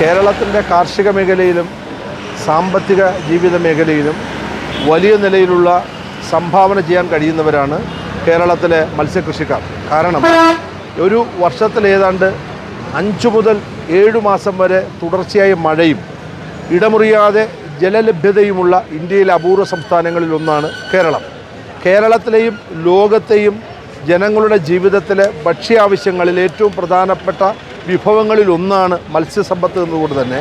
കേരളത്തിന്റെ കാർഷിക മേഖലയിലും സാമ്പത്തിക ജീവിത മേഖലയിലും വലിയ നിലയിലുള്ള സംഭാവന ചെയ്യാൻ കഴിയുന്നവരാണ് കേരളത്തിലെ മത്സ്യകൃഷിക്കാർ. കാരണം ഒരു വർഷത്തിൽ ഏതാണ്ട് അഞ്ച് മുതൽ ഏഴ് മാസം വരെ തുടർച്ചയായ മഴയും ഇടമുറിയാതെ ജലലഭ്യതയുമുള്ള ഇന്ത്യയിലെ അപൂർവ സംസ്ഥാനങ്ങളിൽ ഒന്നാണ് കേരളം. കേരളത്തിലെയും ലോകത്തെയും ജനങ്ങളുടെ ജീവിതത്തിലെ ഭക്ഷ്യാവശ്യങ്ങളിൽ ഏറ്റവും പ്രധാനപ്പെട്ട വിഭവങ്ങളിൽ ഒന്നാണ് മത്സ്യസമ്പത്ത് എന്നതുകൊണ്ട് തന്നെ.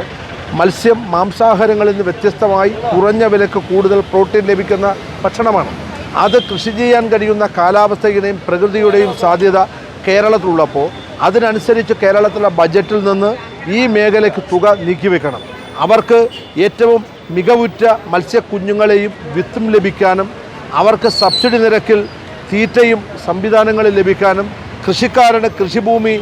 മത്സ്യം മാംസാഹാരങ്ങളിൽ നിന്ന് വ്യത്യസ്തമായി കുറഞ്ഞ വിലക്ക് കൂടുതൽ പ്രോട്ടീൻ ലഭിക്കുന്ന ഭക്ഷണമാണ്. അത് കൃഷി ചെയ്യാൻ കഴിയുന്ന കാലാവസ്ഥയുടെയും പ്രകൃതിയുടെയും സാധ്യത കേരളത്തിലുള്ളപ്പോൾ. അതിനനുസരിച്ച് കേരളത്തിലെ ബജറ്റിൽ നിന്ന് ഈ മേഖലയ്ക്ക് തുക നീക്കിവെക്കണം അവർക്ക് ഏറ്റവും മികവുറ്റ മത്സ്യക്കുഞ്ഞുങ്ങളെയും വിത്തും ലഭിക്കാനും അവർക്ക് സബ്സിഡി നിരക്കിൽ തീറ്റയും സംവിധാനങ്ങളും ലഭിക്കാനും കൃഷിക്കാരുടെ കൃഷിഭൂമി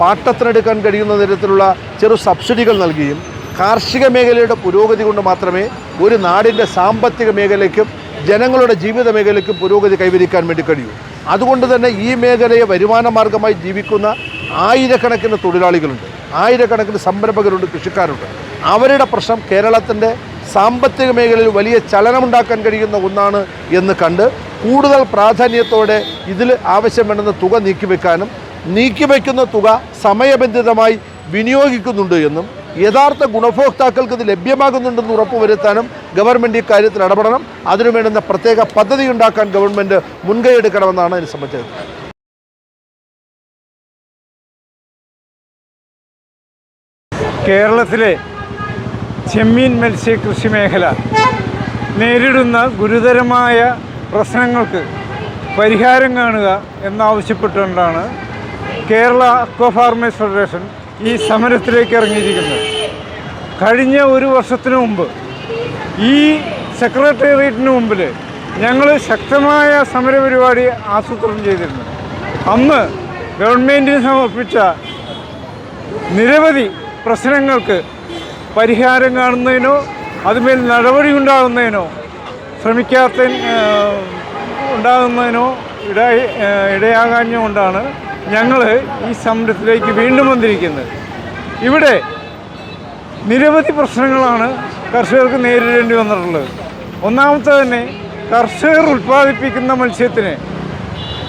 പാട്ടത്തിനെടുക്കാൻ കഴിയുന്ന തരത്തിലുള്ള ചെറു സബ്സിഡികൾ നൽകിയും കാർഷിക മേഖലയുടെ പുരോഗതി കൊണ്ട് മാത്രമേ ഒരു നാടിന്റെ സാമ്പത്തിക മേഖലയ്ക്കും ജനങ്ങളുടെ ജീവിത മേഖലയ്ക്കും പുരോഗതി കൈവരിക്കാൻ വേണ്ടി കഴിയൂ. അതുകൊണ്ട് തന്നെ ഈ മേഖലയെ വരുമാന മാർഗമായി ജീവിക്കുന്ന ആയിരക്കണക്കിന് തൊഴിലാളികളുണ്ട്. ആയിരക്കണക്കിന് സംരംഭകരുണ്ട് കൃഷിക്കാരുണ്ട്. അവരുടെ പ്രശ്നം കേരളത്തിന്റെ സാമ്പത്തിക മേഖലയിൽ വലിയ ചലനമുണ്ടാക്കാൻ കഴിയുന്ന ഒന്നാണ് എന്ന് കണ്ട് കൂടുതൽ പ്രാധാന്യത്തോടെ ഇതിൽ ആവശ്യം വേണ്ടുന്ന തുക നീക്കിവെക്കാനും നീക്കിവെക്കുന്ന തുക സമയബന്ധിതമായി വിനിയോഗിക്കുന്നുണ്ട് എന്നും യഥാർത്ഥ ഗുണഭോക്താക്കൾക്ക് ഇത് ലഭ്യമാകുന്നുണ്ടെന്ന് ഉറപ്പുവരുത്താനും ഗവൺമെന്റ് ഇക്കാര്യത്തിൽ ഇടപെടണം. അതിനു വേണ്ടുന്ന പ്രത്യേക പദ്ധതി ഉണ്ടാക്കാൻ ഗവൺമെന്റ് മുൻകൈ എടുക്കണമെന്നാണ് ഇതിനെ സംബന്ധിച്ചത്. കേരളത്തിലെ ചെമ്മീൻ നേരിടുന്ന ഗുരുതരമായ പ്രശ്നങ്ങൾക്ക് പരിഹാരം കേരള അക്വ ഫാർമേഴ്സ് ഫെഡറേഷൻ ഈ സമരത്തിലേക്ക് ഇറങ്ങിയിരിക്കുന്നത് കഴിഞ്ഞ ഒരു വർഷത്തിന് മുമ്പ് ഈ സെക്രട്ടേറിയറ്റിന് മുമ്പിൽ ഞങ്ങൾ ശക്തമായ സമരപരിപാടി ആസൂത്രണം ചെയ്തിരുന്നു. അന്ന് ഗവൺമെന്റിന് സമർപ്പിച്ച നിരവധി പ്രശ്നങ്ങൾക്ക് പരിഹാരം കാണുന്നതിനോ അതുമേൽ നടപടി ഉണ്ടാകുന്നതിനോ ശ്രമിക്കാത്ത ഉണ്ടാകുന്നതിനോ ഇടയായി ഇടയാകാഞ്ഞുകൊണ്ടാണ് ഞങ്ങൾ ഈ സമരത്തിലേക്ക് വീണ്ടും വന്നിരിക്കുന്നത്. ഇവിടെ നിരവധി പ്രശ്നങ്ങളാണ് കർഷകർക്ക് നേരിടേണ്ടി വന്നിട്ടുള്ളത്. ഒന്നാമത്തെ തന്നെ കർഷകർ ഉൽപ്പാദിപ്പിക്കുന്ന മത്സ്യത്തിന്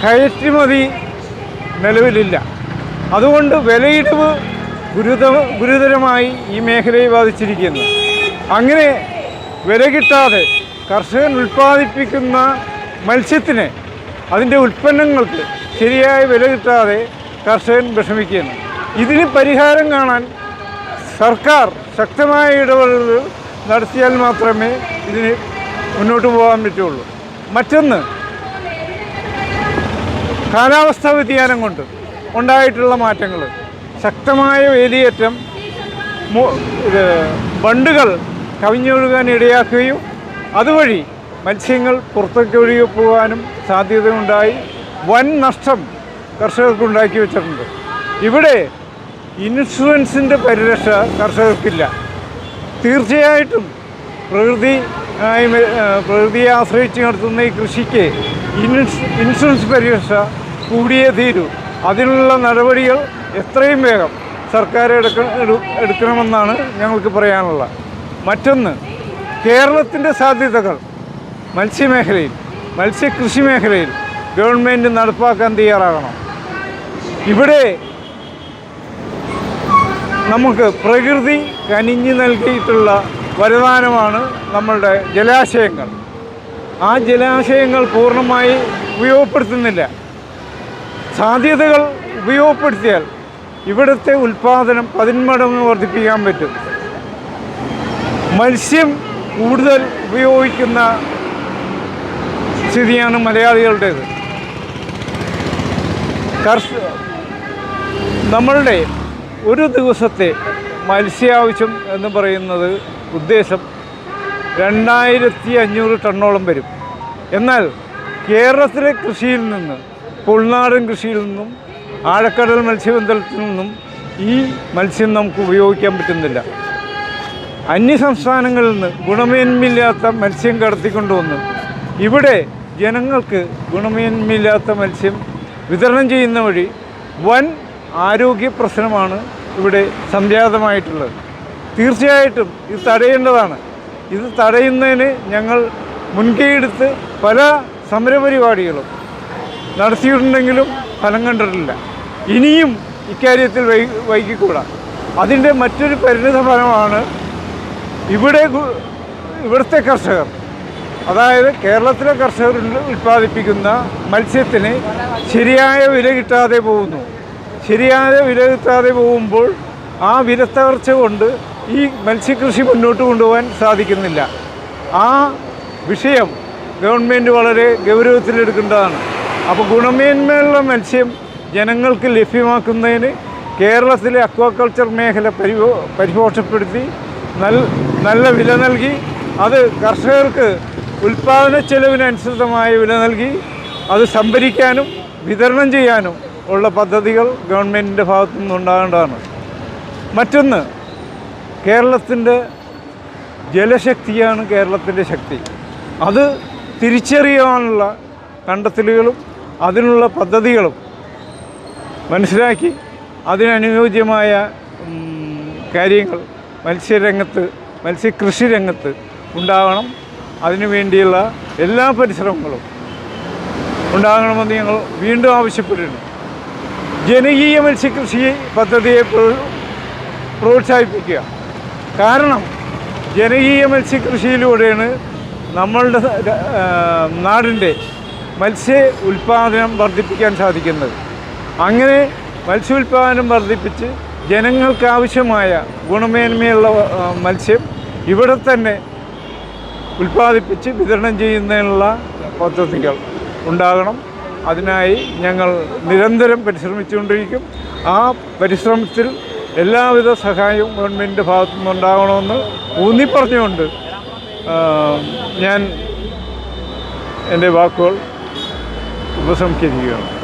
കയറ്റുമതി നിലവിലില്ല. അതുകൊണ്ട് വിലയിടിവ് ഗുരുത ഗുരുതരമായി ഈ മേഖലയെ ബാധിച്ചിരിക്കുന്നു. അങ്ങനെ വില കിട്ടാതെ കർഷകൻ ഉൽപ്പാദിപ്പിക്കുന്ന മത്സ്യത്തിന് അതിന്റെ ഉൽപ്പന്നങ്ങൾക്ക് ശരിയായ വില കിട്ടാതെ കർഷകൻ വിഷമിക്കുന്നു. ഇതിന് പരിഹാരം കാണാൻ സർക്കാർ ശക്തമായ ഇടപെടലുകൾ നടത്തിയാൽ മാത്രമേ ഇതിന് മുന്നോട്ട് പോകാൻ പറ്റുള്ളൂ. മറ്റൊന്ന് കാലാവസ്ഥാ വ്യതിയാനം കൊണ്ട് ഉണ്ടായിട്ടുള്ള മാറ്റങ്ങൾ. ശക്തമായ വേലിയേറ്റം ഇത് ബണ്ടുകൾ കവിഞ്ഞൊഴുകാൻ ഇടയാക്കുകയും അതുവഴി മത്സ്യങ്ങൾ പുറത്തേക്ക് ഒഴുകി പോകാനും സാധ്യതയുണ്ടായി. വൻ നഷ്ടം കർഷകർക്ക് ഉണ്ടാക്കി വെച്ചിട്ടുണ്ട്. ഇവിടെ ഇൻഷുറൻസിന്റെ പരിരക്ഷ കർഷകർക്കില്ല. തീർച്ചയായിട്ടും പ്രകൃതി പ്രകൃതിയെ ആശ്രയിച്ച് നടത്തുന്ന ഈ കൃഷിക്ക് ഇൻഷു ഇൻഷുറൻസ് പരിരക്ഷ കൂടിയേ തീരൂ. അതിനുള്ള നടപടികൾ എത്രയും വേഗം സർക്കാർ എടുക്ക എടു- എടുക്കണമെന്നാണ് ഞങ്ങൾക്ക് പറയാനുള്ള മറ്റൊന്ന് കേരളത്തിന്റെ സാധ്യതകൾ മത്സ്യമേഖലയിൽ മത്സ്യകൃഷി മേഖലയിൽ ഗവൺമെന്റ് നടപ്പാക്കാൻ തയ്യാറാകണം. ഇവിടെ നമുക്ക് പ്രകൃതി കനിഞ്ഞു നൽകിയിട്ടുള്ള വരദാനമാണ് നമ്മളുടെ ജലാശയങ്ങൾ. ആ ജലാശയങ്ങൾ പൂർണമായി ഉപയോഗപ്പെടുത്തുന്നില്ല. സാധ്യതകൾ ഉപയോഗപ്പെടുത്തിയാൽ ഇവിടുത്തെ ഉൽപ്പാദനം പതിന്മടങ്ങ് വർദ്ധിപ്പിക്കാൻ പറ്റും. മത്സ്യം കൂടുതൽ ഉപയോഗിക്കുന്ന സ്ഥിതിയാണ് മലയാളികളുടേത്. കർഷ നമ്മളുടെ ഒരു ദിവസത്തെ മത്സ്യാവശ്യം എന്ന് പറയുന്നത് ഉദ്ദേശം രണ്ടായിരത്തി അഞ്ഞൂറ് ടണ്ണോളം വരും. എന്നാൽ കേരളത്തിലെ കൃഷിയിൽ നിന്ന് ഉൾനാടൻ കൃഷിയിൽ നിന്നും ആഴക്കടൽ മത്സ്യബന്ധനത്തിൽ നിന്നും ഈ മത്സ്യം നമുക്ക് ഉപയോഗിക്കാൻ പറ്റുന്നില്ല. അന്യ സംസ്ഥാനങ്ങളിൽ നിന്ന് ഗുണമേന്മയില്ലാത്ത മത്സ്യം കടത്തിക്കൊണ്ടുവന്ന് ഇവിടെ ജനങ്ങൾക്ക് ഗുണമേന്മയില്ലാത്ത മത്സ്യം വിതരണം ചെയ്യുന്ന വഴി വൻ ആരോഗ്യ പ്രശ്നമാണ് ഇവിടെ സംജാതമായിട്ടുള്ളത്. തീർച്ചയായിട്ടും ഇത് തടയേണ്ടതാണ്. ഇത് തടയുന്നതിന് ഞങ്ങൾ മുൻകൈയെടുത്ത് പല സമരപരിപാടികളും നടത്തിയിട്ടുണ്ടെങ്കിലും ഫലം കണ്ടിട്ടില്ല. ഇനിയും ഇക്കാര്യത്തിൽ വൈ വൈകിക്കൂടാ. അതിന്റെ മറ്റൊരു പരിണിത ഫലമാണ് ഇവിടെ ഇവിടുത്തെ കർഷകർ. അതായത് കേരളത്തിലെ കർഷകർ ഉൽ- ഉൽപ്പാദിപ്പിക്കുന്ന മത്സ്യത്തിന് ശരിയായ വില കിട്ടാതെ പോകുന്നു. ശരിയായ വില കിട്ടാതെ പോകുമ്പോൾ ആ വിലത്തകർച്ച കൊണ്ട് ഈ മത്സ്യകൃഷി മുന്നോട്ട് കൊണ്ടുപോകാൻ സാധിക്കുന്നില്ല. ആ വിഷയം ഗവൺമെന്റ് വളരെ ഗൗരവത്തിലെടുക്കേണ്ടതാണ് അപ്പോൾ ഗുണമേന്മയുള്ള മത്സ്യം ജനങ്ങൾക്ക് ലഭ്യമാക്കുന്നതിന് കേരളത്തിലെ അക്വാകൾച്ചർ മേഖല പരിപോ പരിപോഷപ്പെടുത്തി നല്ല വില നൽകി അത് കർഷകർക്ക് ഉൽപ്പാദന ചെലവിനനുസൃതമായ വില നൽകി അത് സംഭരിക്കാനും വിതരണം ചെയ്യാനും ഉള്ള പദ്ധതികൾ ഗവൺമെന്റിന്റെ ഭാഗത്തു നിന്നുണ്ടാകേണ്ടതാണ് മറ്റൊന്ന് കേരളത്തിന്റെ ജലശക്തിയാണ് കേരളത്തിന്റെ ശക്തി. അത് തിരിച്ചറിയാനുള്ള കണ്ടെത്തലുകളും അതിനുള്ള പദ്ധതികളും മനസ്സിലാക്കി അതിനനുയോജ്യമായ കാര്യങ്ങൾ മത്സ്യരംഗത്ത് മത്സ്യകൃഷി രംഗത്ത് ഉണ്ടാകണം അതിനു വേണ്ടിയുള്ള എല്ലാ പരിശ്രമങ്ങളും ഉണ്ടാകണമെന്ന് ഞങ്ങൾ വീണ്ടും ആവശ്യപ്പെടുന്നു. ജനകീയ മത്സ്യകൃഷി പദ്ധതിയെ പ്രോത്സാഹിപ്പിക്കുക. കാരണം ജനകീയ മത്സ്യകൃഷിയിലൂടെയാണ് നമ്മളുടെ നാടിന്റെ മത്സ്യ ഉൽപ്പാദനം വർദ്ധിപ്പിക്കാൻ സാധിക്കുന്നത്. അങ്ങനെ മത്സ്യ ഉൽപ്പാദനം വർദ്ധിപ്പിച്ച് ജനങ്ങൾക്കാവശ്യമായ ഗുണമേന്മയുള്ള മത്സ്യം ഇവിടെ തന്നെ ഉൽപ്പാദിപ്പിച്ച് വിതരണം ചെയ്യുന്നതിനുള്ള പദ്ധതികൾ ഉണ്ടാകണം. അതിനായി ഞങ്ങൾ നിരന്തരം പരിശ്രമിച്ചുകൊണ്ടിരിക്കും. ആ പരിശ്രമത്തിൽ എല്ലാവിധ സഹായവും ഗവൺമെന്റിന്റെ ഭാഗത്തു നിന്നുണ്ടാകണമെന്ന് ഊന്നിപ്പറഞ്ഞുകൊണ്ട് ഞാൻ എന്റെ വാക്കുകൾ ഉപസംഹരിക്കുകയാണ്.